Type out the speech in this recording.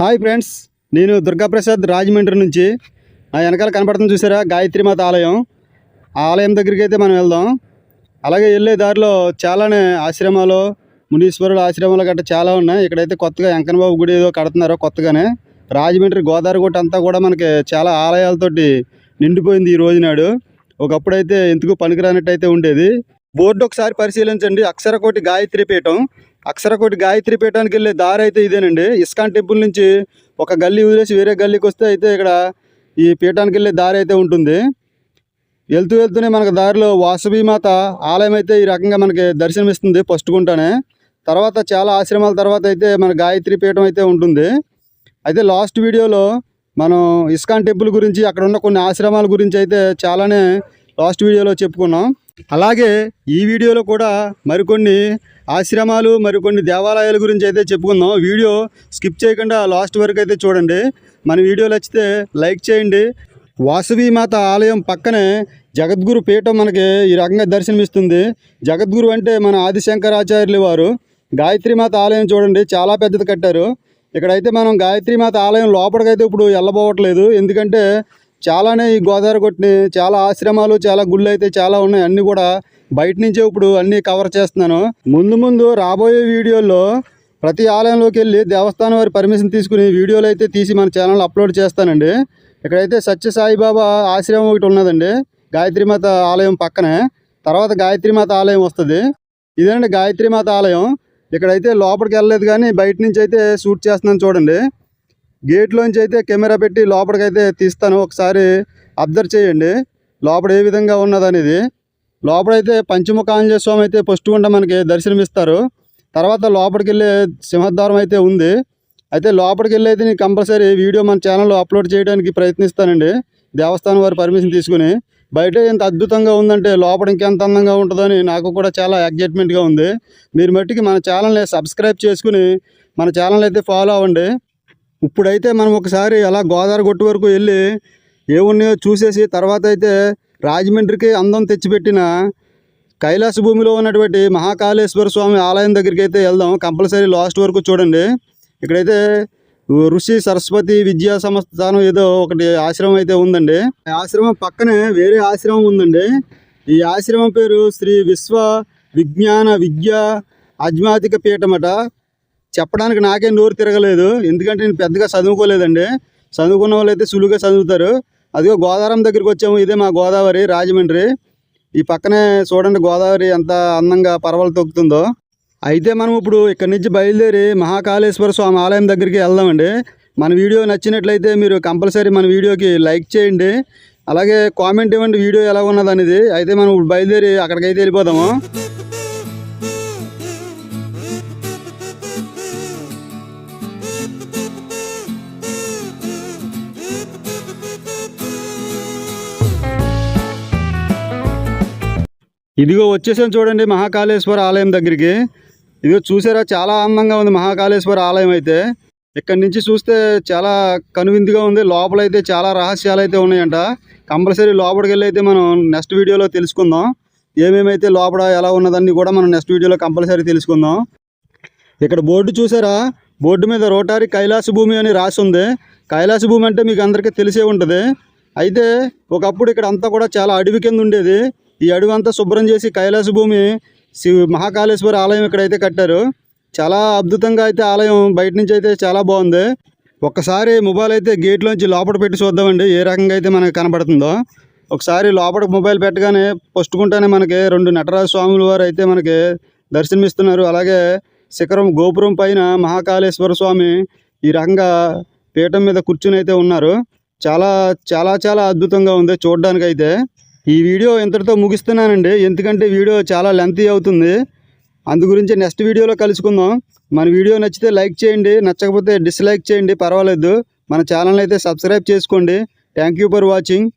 Hi friends నేను దుర్గాప్రసాద్ రాజమండ్రి నుంచి. ఆ వెనకాల కనపడుతుంది చూసారా? గాయత్రి మాత ఆలయం. ఆ ఆలయం దగ్గరికి అయితే మనం వెళ్దాం. అలాగే వెళ్ళే దారిలో చాలానే ఆశ్రమాలు మునీశ్వరుల ఆశ్రమాలు గట్రా చాలా ఉన్నాయి. ఇక్కడైతే కొత్తగా వెంకన్నబాబు గుడి ఏదో కడుతున్నారు కొత్తగానే. రాజమండ్రి గోదావరి గుట్ట అంతా కూడా మనకి చాలా ఆలయాలతోటి నిండిపోయింది ఈ రోజు నాడు. ఒకప్పుడైతే ఎందుకు పనికిరానట్టు అయితే ఉండేది. బోర్డు ఒకసారి పరిశీలించండి. అక్షరకోటి గాయత్రి పీఠం. అక్షరకోటి గాయత్రి పీఠానికి వెళ్ళే దారి అయితే ఇదేనండి. ఇస్కాన్ టెంపుల్ నుంచి ఒక గల్లీ వదిలేసి వేరే గల్లీకి వస్తే అయితే ఇక్కడ ఈ పీఠానికి వెళ్ళే దారి అయితే ఉంటుంది. వెళ్తూ వెళ్తూనే మనకు దారిలో వాసవి మాత ఆలయం అయితే ఈ రకంగా మనకి దర్శనమిస్తుంది ఫస్ట్ గుంటానే. తర్వాత చాలా ఆశ్రమాల తర్వాత అయితే మన గాయత్రి పీఠం అయితే ఉంటుంది. అయితే లాస్ట్ వీడియోలో మనం ఇస్కాన్ టెంపుల్ గురించి అక్కడ ఉన్న కొన్ని ఆశ్రమాల గురించి అయితే చాలానే లాస్ట్ వీడియోలో చెప్పుకున్నాం. అలాగే ఈ వీడియోలో కూడా మరికొన్ని ఆశ్రమాలు మరికొన్ని దేవాలయాల గురించి అయితే చెప్పుకుందాం. వీడియో స్కిప్ చేయకుండా లాస్ట్ వరకు అయితే చూడండి. మన వీడియో నచ్చితే లైక్ చేయండి. వాసవి మాత ఆలయం పక్కనే జగద్గురు పీఠం మనకి ఈ రకంగా దర్శనమిస్తుంది. జగద్గురు అంటే మన ఆదిశంకరాచార్యులు వారు. గాయత్రి మాత ఆలయం చూడండి చాలా పెద్దది కట్టారు. ఇక్కడైతే మనం గాయత్రి మాత ఆలయం లోపలికైతే ఇప్పుడు వెళ్ళబోవట్లేదు. ఎందుకంటే చాలానే ఈ గోదావరి కొట్టిని చాలా ఆశ్రమాలు చాలా గుళ్ళు అయితే చాలా ఉన్నాయి. అన్నీ కూడా బయట నుంచే ఇప్పుడు అన్నీ కవర్ చేస్తున్నాను. ముందు ముందు రాబోయే వీడియోల్లో ప్రతి ఆలయంలోకి వెళ్ళి దేవస్థానం వారి పర్మిషన్ తీసుకుని వీడియోలు అయితే తీసి మన ఛానల్ అప్లోడ్ చేస్తానండి. ఇక్కడైతే సత్య సాయిబాబా ఆశ్రమం ఒకటి ఉన్నదండి. గాయత్రీమాత ఆలయం పక్కనే. తర్వాత గాయత్రీమాత ఆలయం వస్తుంది. ఇదేనండి గాయత్రీమాత ఆలయం. ఇక్కడైతే లోపలికి వెళ్ళలేదు కానీ బయట నుంచి అయితే షూట్ చేస్తున్నాను చూడండి. గేట్లోంచి అయితే కెమెరా పెట్టి లోపలికైతే తీస్తాను. ఒకసారి అబ్జర్వ్ చేయండి. లోపల ఏ విధంగా ఉన్నదనేది. లోపలైతే పంచముఖ ఆంజనేయ స్వామి అయితే ఫస్ట్ గుండా మనకి దర్శనమిస్తారు. తర్వాత లోపలికి వెళ్ళే సింహద్వారం అయితే ఉంది. అయితే లోపలికి వెళ్ళి అయితే నేను కంపల్సరీ వీడియో మన ఛానల్లో అప్లోడ్ చేయడానికి ప్రయత్నిస్తానండి. దేవస్థానం వారి పర్మిషన్ తీసుకుని. బయట ఎంత అద్భుతంగా ఉందంటే లోపల ఇంకెంత అందంగా ఉంటుందని నాకు కూడా చాలా ఎగ్జైట్మెంట్గా ఉంది. మీరు మట్టికి మన ఛానల్ని సబ్స్క్రైబ్ చేసుకుని మన ఛానల్ అయితే ఫాలో అవ్వండి. ఇప్పుడైతే మనం ఒకసారి అలా గోదావరి గొట్టు వరకు వెళ్ళి ఏమున్నాయో చూసేసి తర్వాత అయితే రాజమండ్రికి అందం తెచ్చిపెట్టిన కైలాస భూమిలో ఉన్నటువంటి మహాకాళేశ్వర స్వామి ఆలయం దగ్గరికి అయితే వెళ్దాం. కంపల్సరీ లాస్ట్ వరకు చూడండి. ఇక్కడైతే ఋషి సరస్వతి విద్యా సంస్థానం ఏదో ఒకటి ఆశ్రమం అయితే ఉందండి. ఆశ్రమం పక్కనే వేరే ఆశ్రమం ఉందండి. ఈ ఆశ్రమం పేరు శ్రీ విశ్వ విజ్ఞాన విద్య ఆధ్యాత్మిక పీఠమట చెప్పడానికి నాకే నోరు తిరగలేదు. ఎందుకంటే నేను పెద్దగా చదువుకోలేదండి. చదువుకున్న వాళ్ళు అయితే సులువుగా చదువుతారు. అదిగో గోదావరం దగ్గరికి వచ్చాము. ఇదే మా గోదావరి రాజమండ్రి. ఈ పక్కనే చూడండి గోదావరి ఎంత అందంగా పర్వాలు తొక్కుతుందో. అయితే మనం ఇప్పుడు ఇక్కడి నుంచి బయలుదేరి మహాకాళేశ్వర స్వామి ఆలయం దగ్గరికి వెళ్దామండి. మన వీడియో నచ్చినట్లయితే మీరు కంపల్సరీ మన వీడియోకి లైక్ చేయండి. అలాగే కామెంట్ ఇవ్వండి వీడియో ఎలా ఉన్నది అనేది అయితే మనం ఇప్పుడు బయలుదేరి అక్కడికైతే వెళ్ళిపోదాము. ఇదిగో వచ్చేసాం చూడండి మహాకాళేశ్వర ఆలయం దగ్గరికి. ఇదిగో చూసారా? చాలా అందంగా ఉంది మహాకాళేశ్వర ఆలయం అయితే. ఇక్కడి నుంచి చూస్తే చాలా కనువిందుగా ఉంది. లోపల అయితే చాలా రహస్యాలు అయితే ఉన్నాయంట. కంపల్సరీ లోపలికి వెళ్ళి అయితే మనం నెక్స్ట్ వీడియోలో తెలుసుకుందాం. ఏమేమైతే లోపల ఎలా ఉన్నదన్నీ కూడా మనం నెక్స్ట్ వీడియోలో కంపల్సరీ తెలుసుకుందాం. ఇక్కడ బోర్డు చూసారా? బోర్డు మీద రోటారి కైలాస భూమి అని రాసి ఉంది. కైలాస భూమి అంటే మీకు అందరికీ తెలిసే ఉంటుంది. అయితే ఒకప్పుడు ఇక్కడ అంతా కూడా చాలా అడవి కింద ఉండేది. ఈ అడవి అంతా శుభ్రం చేసి కైలాస భూమి శివ మహాకాళేశ్వర ఆలయం ఇక్కడైతే కట్టారు. చాలా అద్భుతంగా అయితే ఆలయం బయట నుంచి అయితే చాలా బాగుంది. ఒక్కసారి మొబైల్ అయితే గేట్లోంచి లోపల పెట్టి చూద్దామండి. ఏ రకంగా అయితే మనకి కనబడుతుందో ఒకసారి లోపల మొబైల్ పెట్టగానే పొస్తుకుంటానే మనకి రెండు నటరాజ స్వాముల వారు అయితే మనకి దర్శనమిస్తున్నారు. అలాగే శిఖరం గోపురం పైన మహాకాళేశ్వర స్వామి ఈ రకంగా పీఠం మీద కూర్చుని అయితే ఉన్నారు. చాలా చాలా చాలా అద్భుతంగా ఉంది చూడడానికి ఈ వీడియో ఇంతటితో ముగిస్తున్నానండి. ఎందుకంటే వీడియో చాలా లెంతీ అవుతుంది. అందు గురించి నెక్స్ట్ వీడియోలో కలుసుకుందాం. మన వీడియో నచ్చితే లైక్ చేయండి. నచ్చకపోతే డిస్లైక్ చేయండి. పర్వాలేదు. మన ఛానల్ అయితే సబ్స్క్రైబ్ చేసుకోండి. Thank you for watching